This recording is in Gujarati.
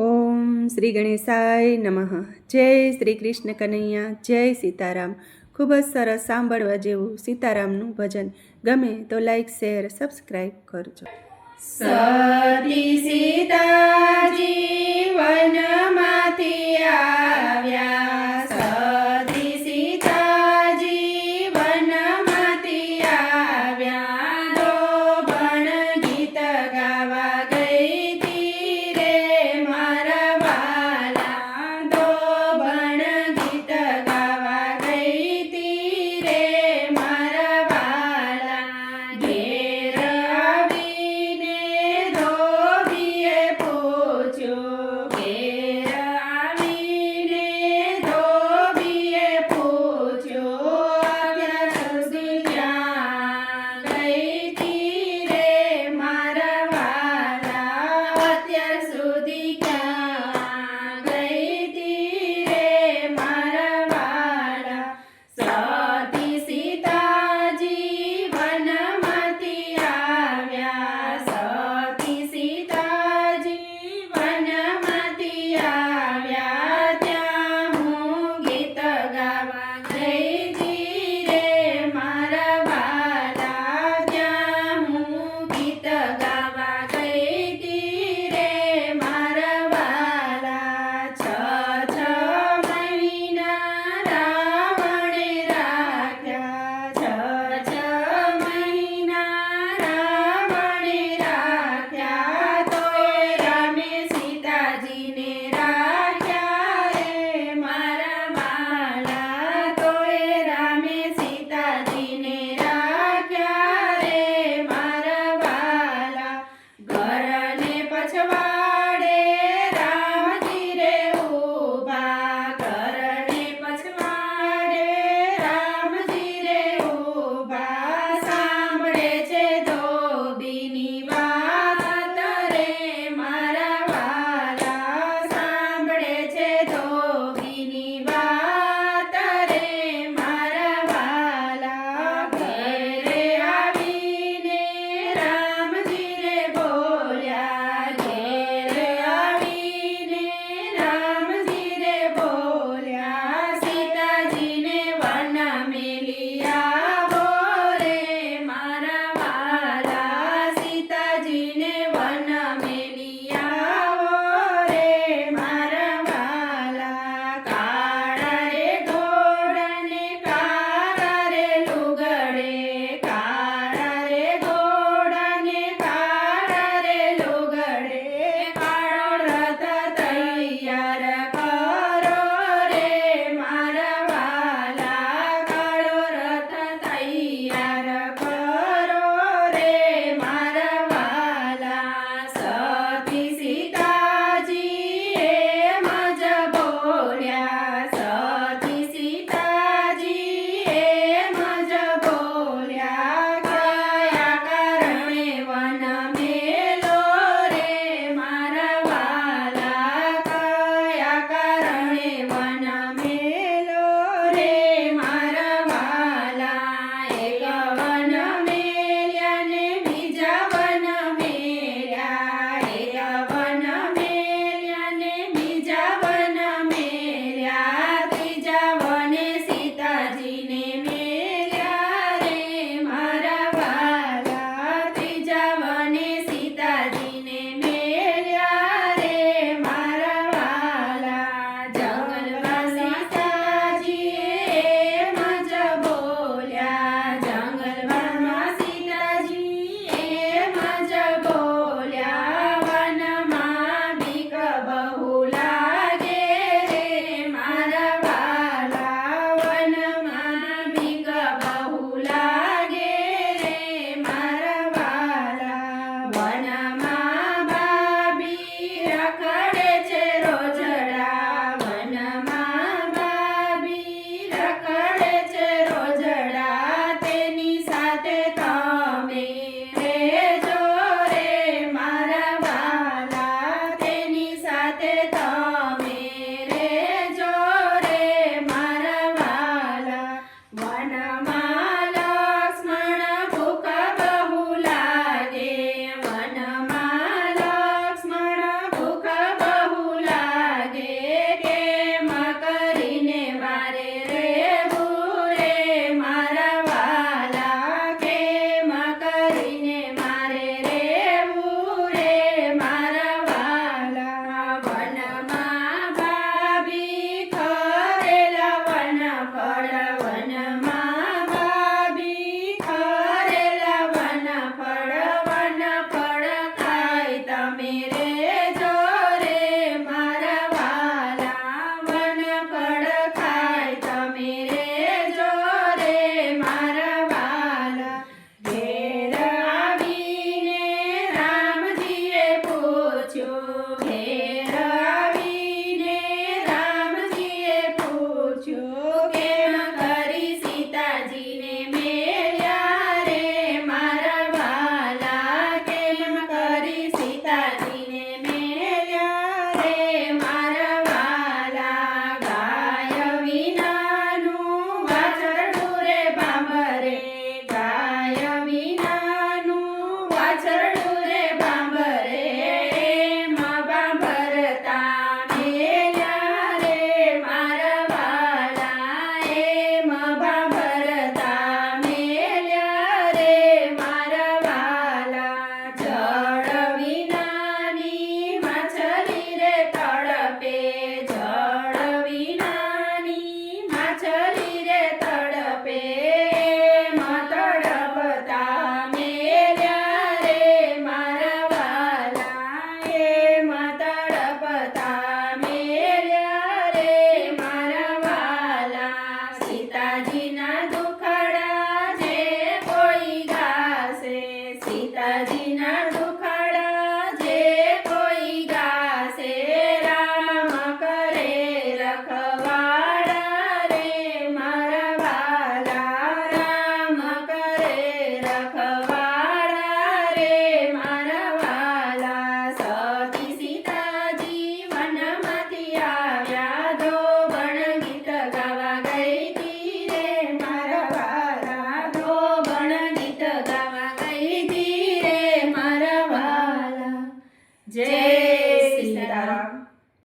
ઓમ શ્રી ગણેશાય નમઃ. જય શ્રી કૃષ્ણ કનૈયા, જય સીતારામ. ખૂબ જ સરસ સાંભળવા જેવું સીતારામનું ભજન. ગમે તો લાઈક શેર સબસ્ક્રાઈબ કરજો. સતી સીતા જીવનમાંથી આવ્યા. রাখা